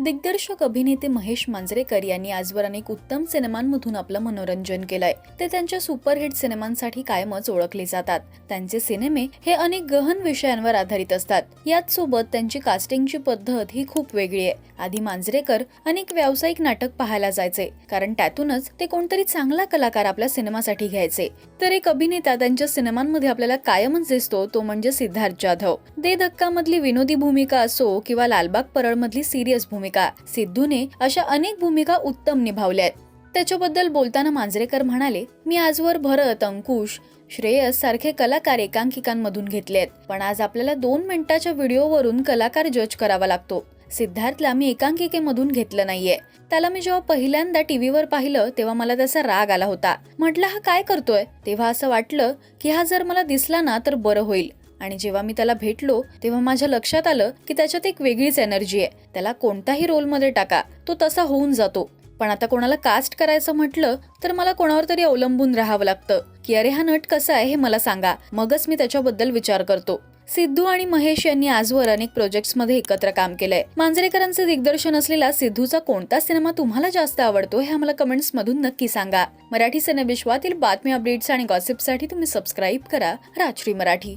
दिग्दर्शक अभिनेते महेश मांजरेकर यांनी आजवर अनेक उत्तम सिनेमांमधून आपलं मनोरंजन केलंय. ते त्यांच्या सुपरहिट सिनेमांसाठी कायमच ओळखले जातात. त्यांचे सिनेमे हे अनेक गहन विषयांवर आधारित असतात. याच सोबत त्यांची कास्टिंगची पद्धत ही खूप वेगळी आहे. आधी मांजरेकर अनेक व्यावसायिक नाटक पाहायला जायचे कारण त्यातूनच ते कोणतरी चांगला कलाकार आपल्या सिनेमासाठी घ्यायचे. तर एक अभिनेता त्यांच्या सिनेमांमध्ये आपल्याला कायमच दिसतो तो म्हणजे सिद्धार्थ जाधव. दे धक्का मधली विनोदी भूमिका असो किंवा लालबाग परळ मधली सिरियस भूमिका सिद्धूने अशा अनेक भूमिका उत्तम निभावल्या आहेत त्याच्याबद्दल बोलताना मांजरेकर म्हणाले मी आजवर भरत अंकुश श्रेयस सारखे कलाकार एकांकिकांमधून घेतले आहेत पण आज आपल्याला दोन मिनिटाच्या व्हिडिओवरून कलाकार जज करावा लागतो. सिद्धार्थला मी एकांकिकेमधून घेतलं नाहीये. त्याला मी जेव्हा पहिल्यांदा टीव्हीवर पाहिलं तेव्हा मला त्याचा राग आला होता. म्हटलं हा काय करतोय? तेव्हा असं वाटलं की हा जर मला दिसला ना तर बरं होईल. आणि जेव्हा मी त्याला भेटलो तेव्हा माझ्या लक्षात आलं की त्याच्यात एक वेगळीच एनर्जी आहे. त्याला कोणताही रोलमध्ये टाका तो तसा होऊन जातो. पण आता कोणाला कास्ट करायचं म्हटलं तर मला कोणावर तरी अवलंबून राहावं लागतं. की अरे हा नट कसा आहे हे मला सांगा. मगच मी त्याच्याबद्दल विचार करतो. सिद्धू आणि महेश यांनी आजवर अनेक प्रोजेक्ट्समध्ये एकत्र काम केलंय. मांजरेकरांचं दिग्दर्शन असलेला सिद्धूचा कोणता सिनेमा तुम्हाला जास्त आवडतो हे आम्हाला कमेंट्स मधून नक्की सांगा. मराठी सिनेविश्वातील बातमी अपडेट्स आणि गॉसिपसाठी तुम्ही सबस्क्राईब करा राजश्री मराठी.